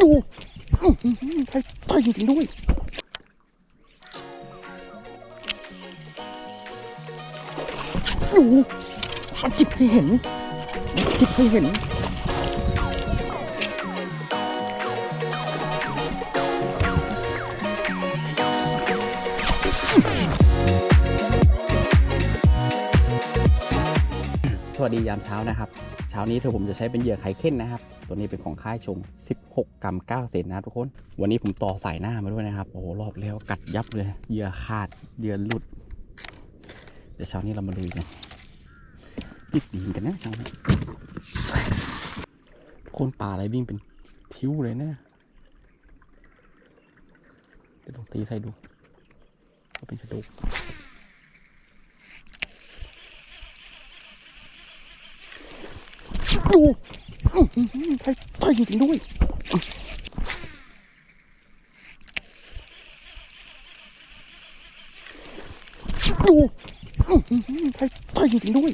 ดูอื้อหือใช่ใช่จริงๆด้วยดูมันจิบให้เห็น มันจิบให้เห็น วัสดียามเช้านะครับ เช้านี้เธอผมจะใช้เป็นเหยื่อไข่เค้นนะครับ ตัวนี้เป็นของค่ายชง 16 กรัม 9เซนนะทุกคน วันนี้ผมต่อสายหน้ามาด้วยนะครับ โอ้โห รอบแล้วกัดยับเลย เหยื่อขาด เหยื่อหลุด เดี๋ยวเช้านี้เรามาลุยกัน จิบดีเหมือนกันนะเช้านี้คนป่าอะไรวิ่งเป็นทิ้วเลยนะเดี๋ยวลองตีใส่ดู ก็เป็นกระดูก ดูใช่ใช่จริงๆด้วยดูใช่ใช่จริงๆด้วย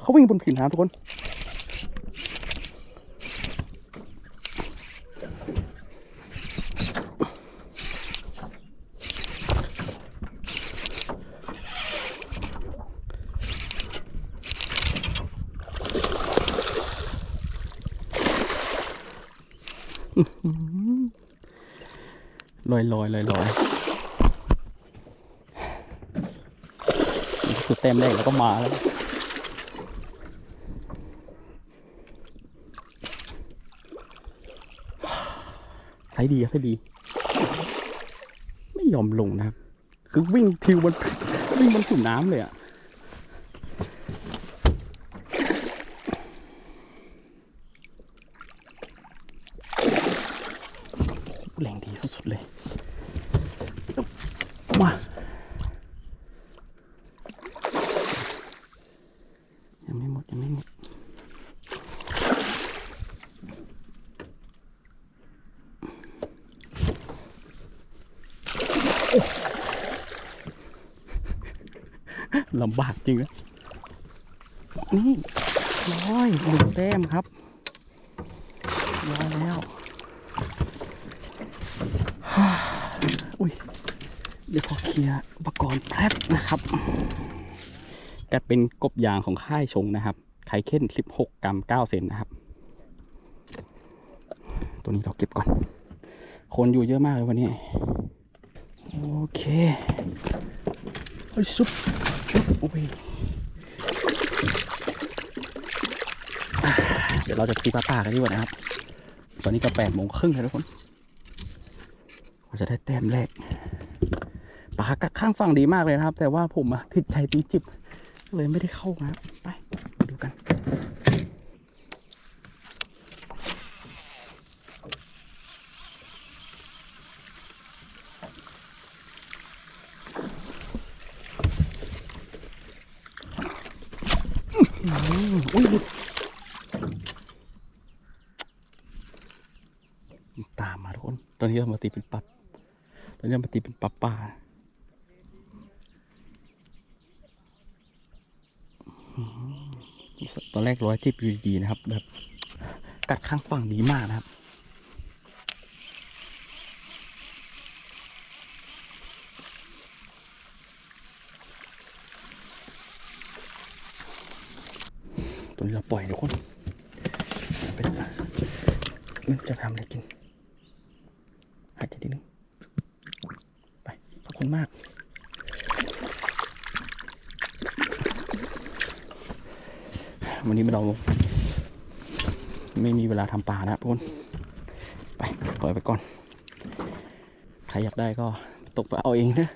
เขาวิ่งบนผิวน้ำทุกคน ลอยลอยลอยลอยสุดเต็มแรกแล้วก็มาแล้วใช้ดีใช้ดี ไม่ยอมลงนะครับ คือวิ่งทิวบนวิ่งบนผิวน้ำเลยอะแรง ดเลยมายังไม่หมดยังไม่หมดลำบากจริงนะนี่ร้อยหนึ่งแต้มครับร้อยแล้ว อุ้ยเดี๋ยวขอเคลียร์อุปกรณ์แป๊บนะครับ แต่เป็นกบยางของค่ายชงนะครับ ไข่เค้น16 กรัม 9 เซนนะครับ ตัวนี้เราเก็บก่อน คนอยู่เยอะมากเลยวันนี้ โอเคเฮ้ยซุปโอ้ยอ่าเดี๋ยวเราจะตีปลาป่ากันดีกว่านะครับ ตอนนี้ก็แปดโมงครึ่งแล้วทุกคน เราจะได้แต้มแรกปลากัดข้างฝั่งดีมากเลยนะครับ แต่ว่าผมติดใจตีจิบเลยไม่ได้เข้านะไปดูกันอุ้ยหลุดตามมาทุกคน ตอนนี้เรามาตีเป็นปับ ตอนนี้เรามาตีเป็นปับป่าตอนแรกร้อยจิบอยู่ดีๆนะครับ แบบกัดข้างฝั่งดีมากนะครับตัวนี้เราปล่อยทุกคนไปดูมันจะทำอะไรกินหายใจนิดนึง อบคุณมาก วันนี้เราไม่มีเวลาทำปลานะทุกคนไปปล่อยไปก่อน ใครอยากได้ก็ตกไปเอาเองนะ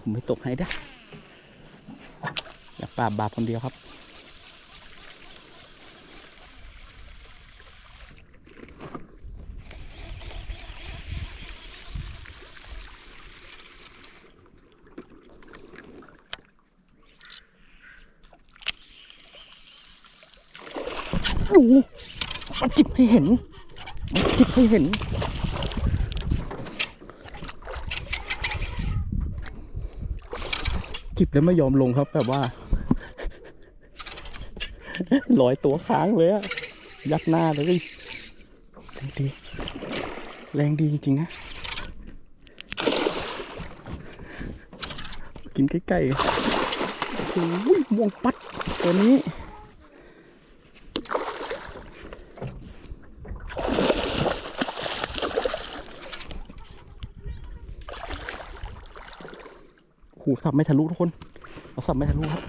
ผมไม่ตกให้นะอยากปราบบาปคนเดียวครับ ดูมันจิบให้เห็นมันจิบให้เห็น จิบแล้วไม่ยอมลงครับแบบว่าลอยตัวค้างเลยอะยัดหน้าเลยแรงดี แรงดีจริงๆนะกินใกล้ๆโอ้ยม่วงปัดตัวนี้ หูสับไม่ทะลุทุกคนเราสับไม่ทะลุครับ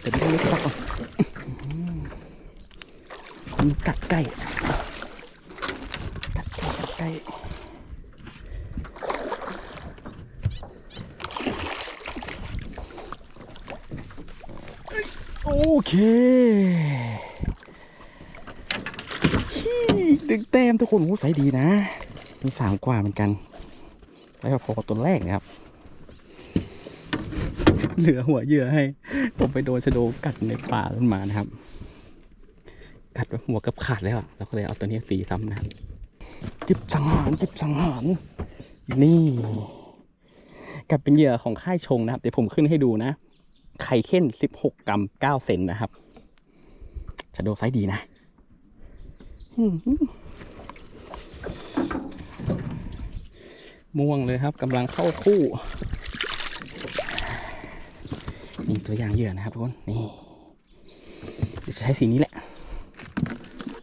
เดี๋ยวต้องเล็กสับก่อนมันกัดไก่กัดไก่กัดไก่โอเคฮีดึงแต้มทุกคนโอ้ใส่ดีนะมีสามกว่าเหมือนกันไปพอกับตัวแรกนะครับ เหลือหัวเหยื่อให้ ผมไปโดนชะโดกัดในป่าต้นมานะครับ กัดหัวกับขาดแล้วอะเราก็เลยเอาตัวนี้ตีซ้ำนะครับจิบสังหารจิบสังหารนี่กัดเป็นเหยื่อของค่ายชงนะครับเดี๋ยวผมขึ้นให้ดูนะ ไข่เข้น16กกรัม9เซนนะครับชะโดไซส์ดีนะม่วงเลยครับกำลังเข้าคู่ นี่ตัวอย่างเหยื่อนะครับทุกคนนี่จะใช้สีนี้แหละ